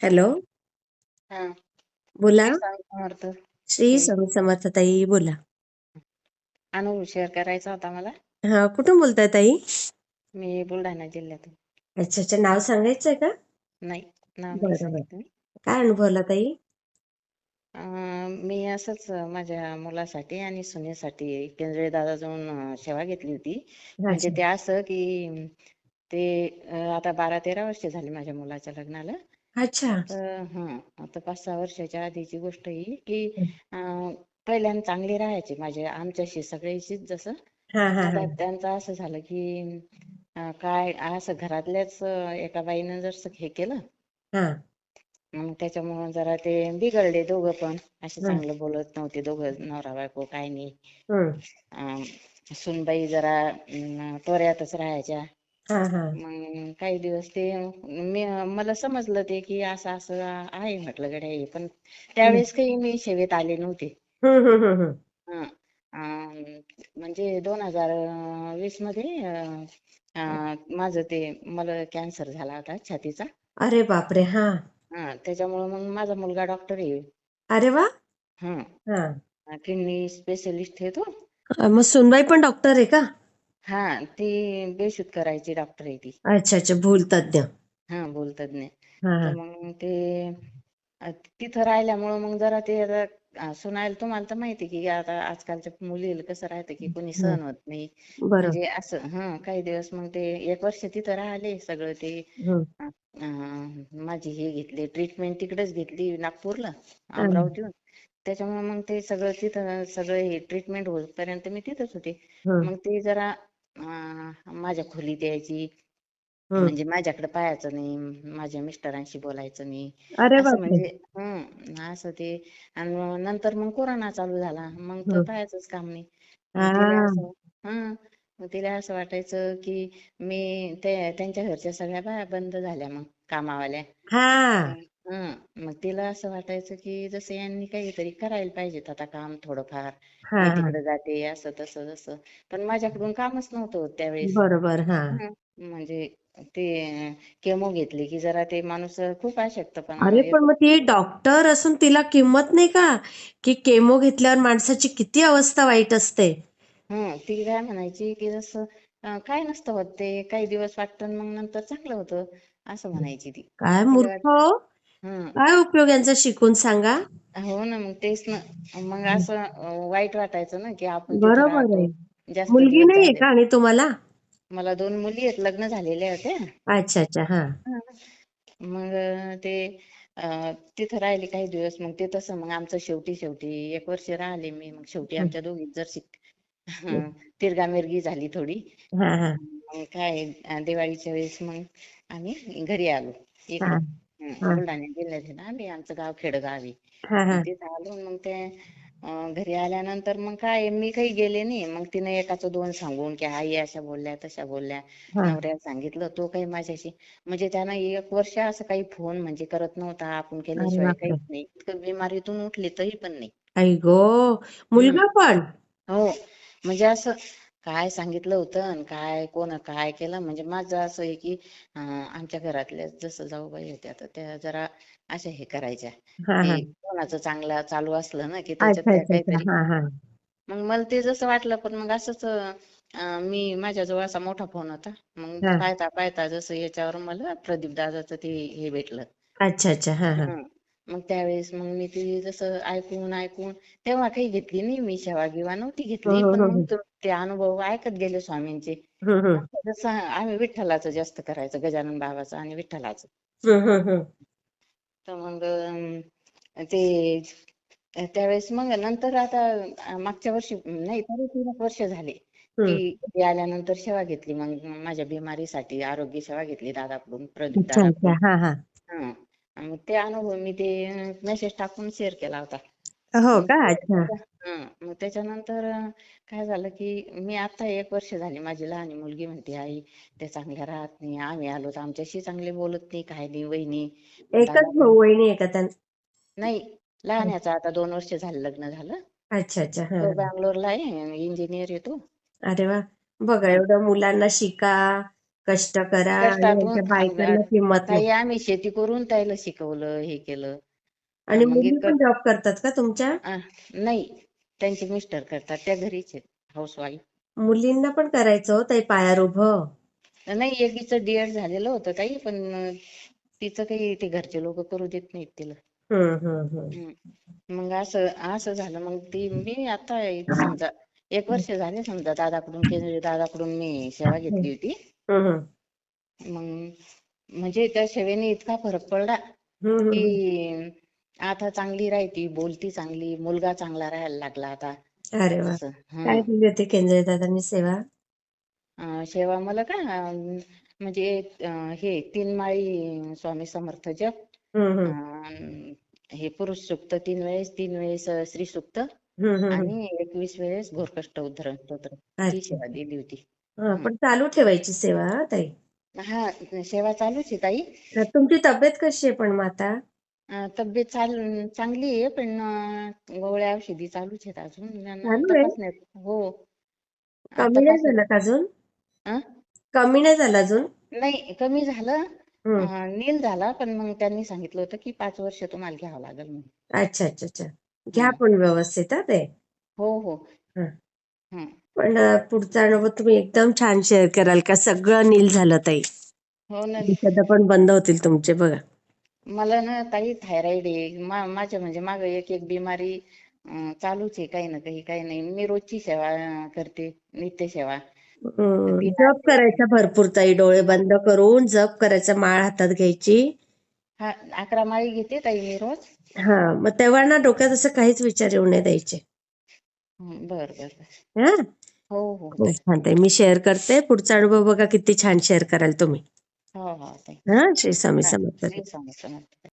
Hello. हा. बोला. श्री स्वामी समर्थ श्री ताई. स्वामी समर्थ ताई बोला. अनुभव शेअर करायचा होता मला. हा कुठून बोलताय ताई? मी बुलढाणा जिल्ह्यातून. अच्छा अच्छा. नाव सांगायचंय का? नाही नाव नाही बरं, सांगितलं मी. काय अनुभवला ताई? अं, मी असंच माझ्या मुलासाठी आणि सुनेसाठी केंद्रे दादाजवळून अं, सेवा घेतली होती. म्हणजे अच्छा. ते असं की ते अं, आता बारा तेरा वर्ष झाली माझ्या मुलाच्या लग्नाला. अच्छा. तर हं. आता पाच सहा वर्षाच्या आधीची गोष्ट ही की अं, पहिल्यांदा चांगले राहायचे माझे आमच्याशी सगळ्याशीच जसं. हा हा आता हा. त्यांचं असं झालं की अं, काय असं घरातल्याच अं, एका बाईनं जर हे केलं. हा. मग त्याच्यामुळं जरा ते बिघडले दोघं पण. असे हं. चांगलं बोलत नव्हते दोघं नवरा बायको काय नाही. अं, सुनबाई जरा अं, तोऱ्यातच राहायच्या. हा हा. मग काही दिवस ते मी मला समजलं ते की असं असं आहे म्हटलं गड्या हे. पण त्यावेळेस काही मी सेवेत आले नव्हते. हम्म, हम्म, हम्म, हम्म. हं. अं, म्हणजे दोन हजार वीसमध्ये अं, अं, माझं ते मला कॅन्सर झाला होता छातीचा. अरे बापरे! हा. हा त्याच्यामुळे मग माझा मुलगा डॉक्टर आहे. अरे वा! हं. हा. किडनी स्पेशलिस्ट आहे तो. मग सुनबाई पण डॉक्टर आहे का? हा ती बेशुद्ध करायची डॉक्टर आहे ती. अच्छा अच्छा भूल तज्ञ. हा बोलतज्ञ हा हा. मग ते अ, तिथं राहिल्यामुळं मग जरा ते आता, अ, सुनायला तुम्हाला तर माहिती की आता आजकालच्या मुलीला कसं राहतं की कोणी हं. सहन होत नाही. म्हणजे असं हं काही दिवस मग ते एक वर्ष तिथं राहिले सगळं ते. अं, माझी हे घेतली ट्रीटमेंट तिकडेच घेतली नागपूरला हा. अमरावतीहून. त्याच्यामुळे मग ते सगळं तिथं सगळं हे ट्रीटमेंट होईपर्यंत मी तिथंच होते. हम्म. मग ते जरा माझ्या खोलीत यायची. हम्म. म्हणजे माझ्याकडे पाहायचं नाही माझ्या मिस्टरांशी बोलायचं नाही. असं म्हणजे हं असं ते. आणि नंतर मग कोरोना चालू झाला. मग तर हम्म. पाहायचंच काम नाही. तिला हा. असं हं मग तिला असं वाटायचं की मी ते त्यांच्या घरच्या सगळ्या बाया बंद झाल्या मग कामावाल्या. हा मग तिला असं वाटायचं की जसं यांनी काहीतरी करायला पाहिजेत आता काम थोडंफार हा मी हा. तिकडे जाते असं तसं जसं. पण माझ्याकडून कामच नव्हतं होत त्यावेळेस. बरोबर हा. हं, म्हणजे ते केमो घेतली की जरा ते माणूस खूप अशक्तपणा अरे पण येतो मग ती डॉक्टर असून तिला किंमत नाही का? की केमो घेतल्यावर माणसाची किती अवस्था वाईट असते. हं ती काय म्हणायची की जसं अं, काय नसतं होत ते काही दिवस वाटतं मग नंतर चांगलं होतं असं म्हणायची ती. काय तिला मूर्ख वाट हो. हं काय उपयोग यांचा शिकून सांगा? हो ना मग तेच ना. मग असं अं, वाईट वाटायचं ना की आपण तिथं बरोबर राहतो. आहे. जास्त मुलगी दिवस नाहीये झाले का आणि तुम्हाला? मला दोन मुली आहेत लग्न झालेल्या होत्या अच्छा अच्छा हा. हं. मग ते अं, तिथं राहिले काही दिवस मग ते तसं मग आमचं शेवटी शेवटी एक वर्ष राहिले मी मग शेवटी आमच्या दोघीत जर तिरगामिरगी झाली थोडी. हा हा. मग काय अं, दिवाळीच्या वेळेस मग आम्ही घरी आलो हा. इकडं. बुलढाणा जिल्ह्यात आहे ना आम्ही आमचं गाव खेडगाव. आहे मग तिथं आलो मग ते घरी आल्यानंतर मग काय मी काही गेले नाही. मग तिने एकाचं दोन सांगून की आई अशा बोलल्या तशा बोलल्या. नवऱ्याला सांगितलं तो काही माझ्याशी म्हणजे त्यानं एक वर्ष असं काही फोन म्हणजे करत नव्हता. आपण केल्याशिवाय काहीच नाही. इतकं बिमारीतून उठले तरी पण नाही. आई गो मुलगा पण? हो. म्हणजे असं काय सांगितलं होतं आणि काय कोण काय केलं? म्हणजे माझं असं आहे की अं, आमच्या घरातल्या जसं जाऊबाई होत्या तर त्या जरा अशा हे करायच्या. हा हा. कोणाचं चांगलं चालू असलं ना की त्याच्यात अच्छा त्या अच्छा अच्छा. काहीतरी हा हा. मग मला ते जसं वाटलं पण मग असंच अं, मी माझ्याजवळ असा मोठा फोन होता. मग हा. पाहता पाहता जसं याच्यावर मला प्रदीप दादाचं ते हे भेटलं. अच्छा अच्छा. हा हा. हं. मग त्यावेळेस मग मी ते जसं ऐकून ऐकून तेव्हा काही घेतली नाही मी सेवा बिवा नव्हती घेतली हम्म पण मग हम्म तो- ते अनुभव ऐकत गेले स्वामींचे. जसं आम्ही विठ्ठलाचं जास्त करायचं गजानन बाबाचं आणि विठ्ठलाचं. तर मग अं, ते त्यावेळेस मग नंतर आता मागच्या वर्षी नाही तरी तीन एक वर्ष झाले. की घरी आल्यानंतर सेवा घेतली. मग माझ्या बिमारीसाठी आरोग्य सेवा घेतली दादाकडून प्रदीप हा हा. हा. मग ते अनुभव मी ते मेसेज टाकून शेअर केला होता. हो का? अच्छा. हा मग त्याच्यानंतर अं, काय झालं की मी आता एक वर्ष झाली माझी लहान मुलगी म्हणते आई ते चांगल्या राहत नाही आम्ही आलो तर आमच्याशी चांगले बोलत नाही काय नाही वहिनी. एकच भाऊ वहिनी आहे का त्यां? नाही लहान्याचं आता दोन वर्ष झालं लग्न झालं. अच्छा अच्छा. हा तो हा. बँगलोरला आहे इंजिनियर आहे तो अरे वा. बघा. एवढं मुलांना शिका कष्ट करा आणि कष्टातून बायकांना किंमत ताई नाही आम्ही शेती करून त्याला शिकवलं हे केलं. आणि मग मुली पण जॉब करतात का तुमच्या? आ, नाही. त्यांचे मिस्टर करतात. त्या घरीच आहेत. हाऊसवाईफ मुलींना पण करायचं हो ताई पायावर उभं. नाही एकीचं डीएड झालेलं होतं ताई पण अं, तिचं काही ते घरचे लोक करू देत नाहीत तिला. हम्म हम्म हम्म. हम्म. मग असं असं झालं. मग ती मी आता समजा एक वर्ष झाले समजा दादाकडून केंद्रीय दादाकडून मी सेवा घेतली होती. मग म्हणजे त्या सेवेने इतका फरक पडला. की आता चांगली राहती बोलती चांगली मुलगा चांगला राहायला लागला आता अरे असं हं. काय दिली होती केंद्रीय दादांनी सेवा अं, सेवा मला का अं, म्हणजे अं, हे तीन माळी स्वामी समर्थ जप. अं, हे पुरुष सुक्त तीन वेळेस तीन वेळेस अं, स्त्री सुक्त. आणि एकवीस वेळेस घोरकष्ट उद्धरण स्तोत्र अच्छा सेवा दिली होती हा, पण चालू ठेवायची सेवा हा ताई. हा सेवा चालूच आहे ताई. तर तुमची तब्येत कशी आहे पण मग आता? अं, तब्येत चाल चांगली आहे पण अं, गोळ्या औषधी चालूच आहेत अजून. आणि चालू आहे? तपासण्यात हो. कमी नाही तपासण्यात झालं का अजून? अं? कमी नाही झालं अजून? नाही कमी झालं. हम्म. अं, नील झाला पण मग त्यांनी सांगितलं होतं की पाच वर्ष तुम्हाला घ्यावं लागेल म्हणून. अच्छा अच्छा अच्छा. घ्या हं. पण व्यवस्थित हा ते हो हो. हं. हं. पण पुढचा अनुभव तुम्ही एकदम छान शेअर कराल का? सगळं नील झालं ताई. हो ना. पण बंद होतील तुमचे बघा. मला ना ताई थायरॉइड आहे. मा माझ्या म्हणजे मागं एक एक बिमारी अं, चालूच आहे काही ना काही काही नाही. मी रोजची सेवा अं, करते नित्य सेवा. हम्म, जप करायचा भरपूर ताई. डोळे बंद करून जप करायचा माळ हातात घ्यायची. हा अकरा माळी घेते ताई मी रोज. हा मग तेव्हा ना डोक्यात असं काहीच विचार येऊ नये द्यायचे हं, बर बर बर. हा? हो हो. खूप ताई छान ताई. मी शेअर करते. पुढचा अनुभव बघा किती छान शेअर कराल तुम्ही. हो हो ताई. हा श्री स्वामी हा, समर्थ. श्री स्वामी समर्थ.